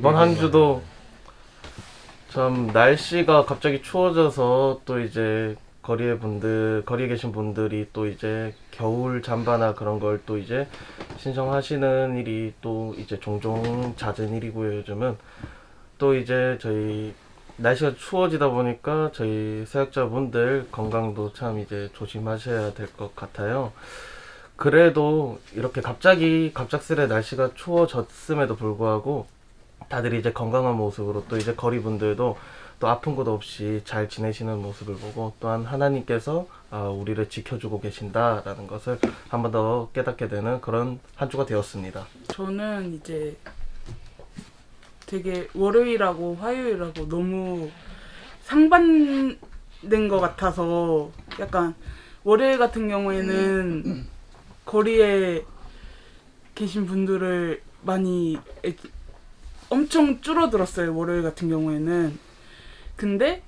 이번 한 주도 참 날씨가 갑자기 추워져서 또 이제 거리에 분들 거리에 계신 분들이 또 이제 겨울 잠바나 그런 걸 또 이제 신청하시는 일이 또 이제 종종 잦은 일이고요 요즘은 또 이제 저희 날씨가 추워지다 보니까 저희 사역자분들 건강도 참 이제 조심하셔야 될 것 같아요. 그래도 이렇게 갑자기 갑작스레 날씨가 추워졌음에도 불구하고 다들 이제 건강한 모습으로 또 이제 거리 분들도 또 아픈 곳 없이 잘 지내시는 모습을 보고 또한 하나님께서 아, 우리를 지켜주고 계신다라는 것을 한 번 더 깨닫게 되는 그런 한 주가 되었습니다. 저는 이제 되게 월요일하고 화요일하고 너무 상반된 것 같아서 약간 월요일 같은 경우에는 거리에 계신 분들을 많이 애- 엄청 줄어들었어요 월요일 같은 경우에는. 근데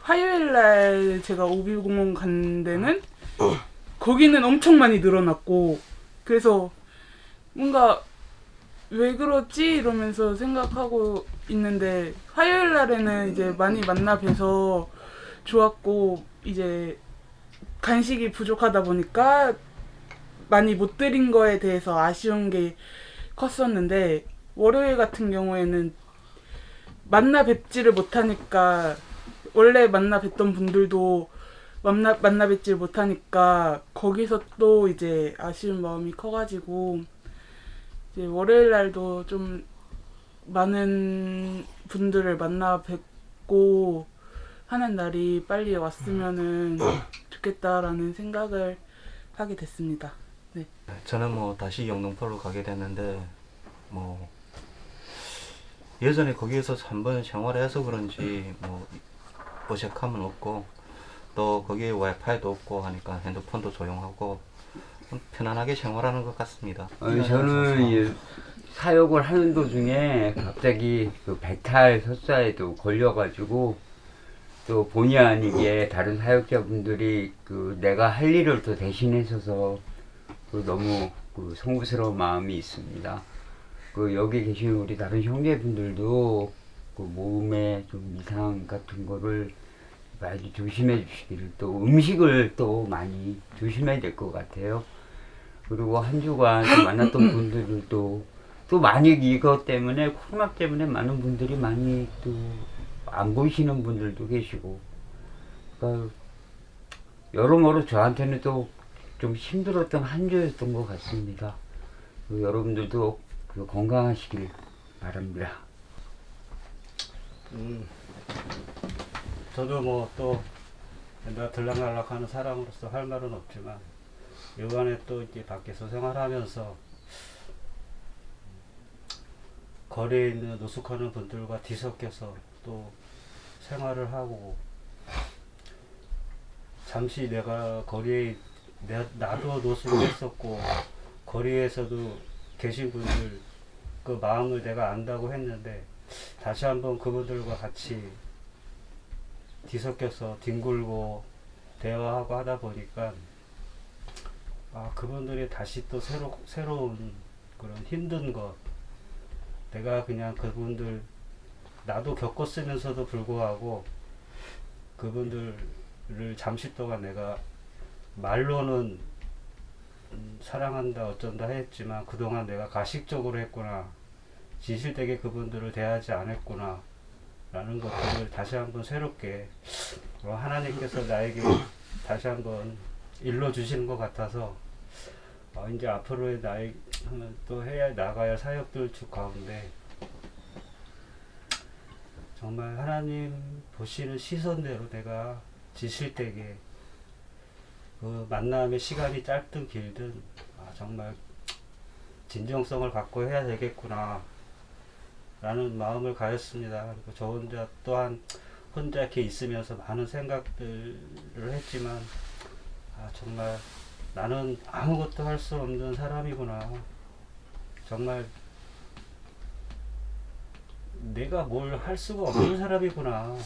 화요일 날 제가 오비공원 간 데는 거기는 엄청 많이 늘어났고 그래서 뭔가 왜 그러지? 이러면서 생각하고 있는데 화요일 날에는 이제 많이 만나 뵈서 좋았고 이제 간식이 부족하다 보니까 많이 못 드린 거에 대해서 아쉬운 게 컸었는데 월요일 같은 경우에는 만나 뵙지를 못하니까 원래 만나 뵀던 분들도 만나 만나 뵙지를 못하니까 거기서 또 이제 아쉬운 마음이 커가지고 이제 월요일 날도 좀 많은 분들을 만나 뵙고 하는 날이 빨리 왔으면은 좋겠다라는 생각을 하게 됐습니다. 저는 뭐 다시 영등포로 가게 됐는데 뭐 예전에 거기에서 한번 생활해서 그런지 뭐 어색함은 없고 또 거기에 와이파이도 없고 하니까 핸드폰도 조용하고 좀 편안하게 생활하는 것 같습니다. 어, 저는 이 사역을 하는 도중에 갑자기 그 배탈 설사에도 걸려가지고 또 본의 아니게 다른 사역자분들이 그 내가 할 일을 또 대신해서서 그 너무 그 송구스러운 마음이 있습니다. 그 여기 계신 우리 다른 형제분들도 그 몸에 좀 이상 같은 거를 많이 조심해 주시기를 또 음식을 또 많이 조심해야 될 것 같아요. 그리고 한 주간 또 만났던 분들도 또 많이 이것 때문에 코로나 때문에 많은 분들이 많이 또 안 보이시는 분들도 계시고 그러니까 여러모로 저한테는 또 좀 힘들었던 한 주였던 것 같습니다. 그 여러분들도 그 건강하시길 바랍니다. 음, 저도 뭐 또 내가 들락날락하는 사람으로서 할 말은 없지만 요간에 또 이제 밖에서 생활하면서 거리에 있는 노숙하는 분들과 뒤섞여서 또 생활을 하고 잠시 내가 거리에 내, 나도 노숙을 했었고 거리에서도 계신 분들 그 마음을 내가 안다고 했는데 다시 한번 그분들과 같이 뒤섞여서 뒹굴고 대화하고 하다 보니까 아 그분들이 다시 또 새로 새로운 그런 힘든 것 내가 그냥 그분들 나도 겪었으면서도 불구하고 그분들을 잠시 동안 내가 말로는 음, 사랑한다 어쩐다 했지만 그동안 내가 가식적으로 했구나. 진실되게 그분들을 대하지 않았구나. 라는 것들을 다시 한번 새롭게 어, 하나님께서 나에게 다시 한번 일러주시는 것 같아서 어, 이제 앞으로의 나의 또 해야 나가야 할 사역들 중 가운데 정말 하나님 보시는 시선대로 내가 지실되게 그 만남의 시간이 짧든 길든 아, 정말 진정성을 갖고 해야 되겠구나 라는 마음을 가졌습니다. 그리고 저 혼자 또한 혼자 이렇게 있으면서 많은 생각들을 했지만 아, 정말 나는 아무것도 할 수 없는 사람이구나. 정말 내가 뭘 할 수가 없는 사람이구나.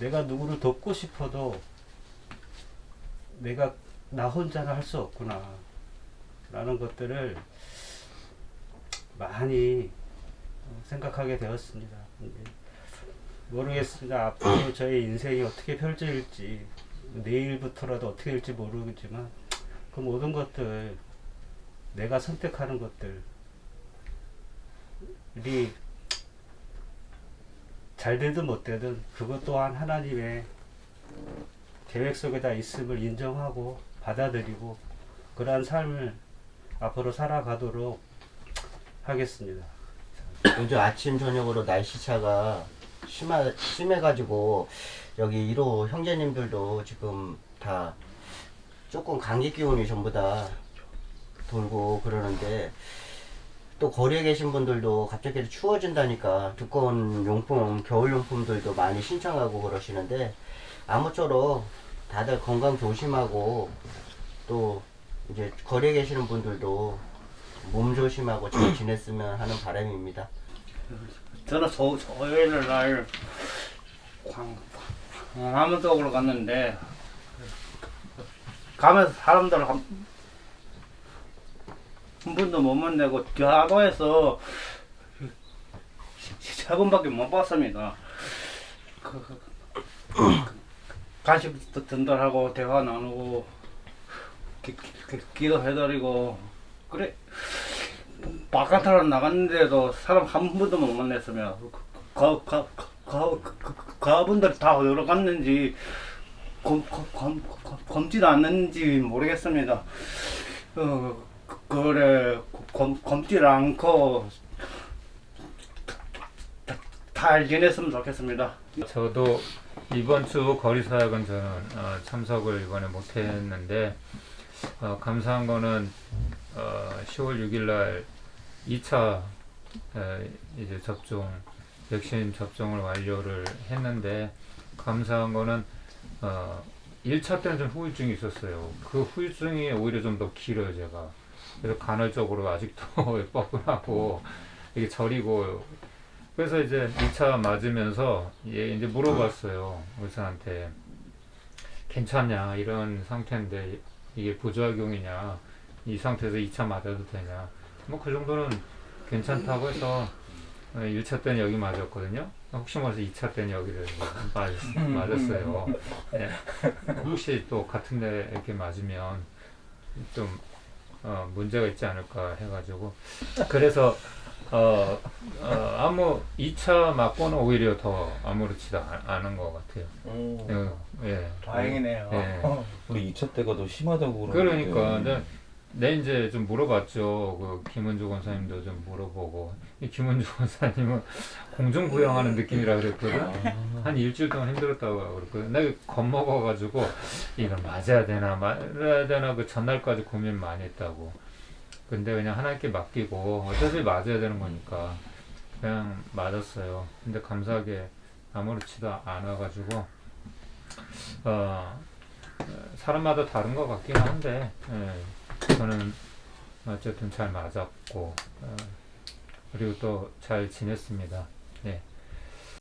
내가 누구를 돕고 싶어도 내가 나 혼자는 할 수 없구나. 라는 것들을 많이 어, 생각하게 되었습니다. 모르겠습니다. 앞으로 저의 인생이 어떻게 펼쳐질지 내일부터라도 어떻게 될지 모르겠지만 그 모든 것들 내가 선택하는 것들이 잘 되든 못 되든 그것 또한 하나님의 계획 속에 다 있음을 인정하고 받아들이고 그러한 삶을 앞으로 살아가도록 하겠습니다. 요즘 아침 저녁으로 날씨차가 심하, 심해가지고 여기 1호 형제님들도 지금 다 조금 감기 기운이 전부 다 돌고 그러는데 또 거리에 계신 분들도 갑자기 추워진다니까 두꺼운 용품, 겨울 용품들도 많이 신청하고 그러시는데 아무쪼록 다들 건강 조심하고 또 이제 거리에 계시는 분들도 몸 조심하고 잘 지냈으면 하는 바람입니다. 저는 소, 토요일 날 광, 광화문 쪽으로 갔는데 가면서 사람들 한, 한 분도 못 만나고 전화에서 세 분밖에 못 봤습니다. 그, 그, 그, 간식 전달하고 대화 나누고 기, 기, 기도해드리고 그래 바깥으로 나갔는데도 사람 한 분도 못 만났으면 그, 그, 그, 그, 그, 그, 그분들 다 어디로 갔는지 검, 검, 검, 검, 검지도 않는지 모르겠습니다. 어, 그- 그래 검, 검지를 않고 다- 잘 지냈으면 좋겠습니다. 저도 이번 주 거리 사역은 저는 어, 참석을 이번에 못했는데 어, 감사한 거는 어, 10월 6일 날 2차 에, 이제 접종 백신 접종을 완료를 했는데 감사한 거는 어, 1차 때는 좀 후유증이 있었어요. 그 후유증이 오히려 좀 더 길어요, 제가. 그래서 간헐적으로 아직도 뻐근하고 이게 저리고 그래서 이제 2차 맞으면서 얘 이제 물어봤어요 의사한테. 괜찮냐 이런 상태인데 이게 부작용이냐 이 상태에서 2차 맞아도 되냐. 뭐 그 정도는 괜찮다고 해서 1차 때는 여기 맞았거든요. 혹시 몰라서 2차 때는 여기를 맞, 맞았어요. 예. 혹시 또 같은 데 이렇게 맞으면 좀 어, 문제가 있지 않을까 해가지고. 그래서 어, 어, 아무 2차 맞고는 오히려 더 아무렇지도 않- 않은 것 같아요. 어, 예. 다행이네요. 예. 우리 2차 때가 더 심하다고 그러니까 그러는데. 내, 내 이제 좀 물어봤죠. 그 김은주 권사님도 좀 물어보고 이 김은주 권사님은 공중 부양하는 느낌이라 그랬거든. 한 일주일 동안 힘들었다고 그랬거든. 내가 겁먹어가지고 이걸 맞아야 되나 말아야 되나 그 전날까지 고민 많이 했다고. 근데 그냥 하나님께 맡기고 어차피 맞아야 되는 거니까 그냥 맞았어요. 근데 감사하게 아무렇지도 않아가지고 어 사람마다 다른 것 같긴 한데 예, 저는 어쨌든 잘 맞았고 어, 그리고 또 잘 지냈습니다. 예.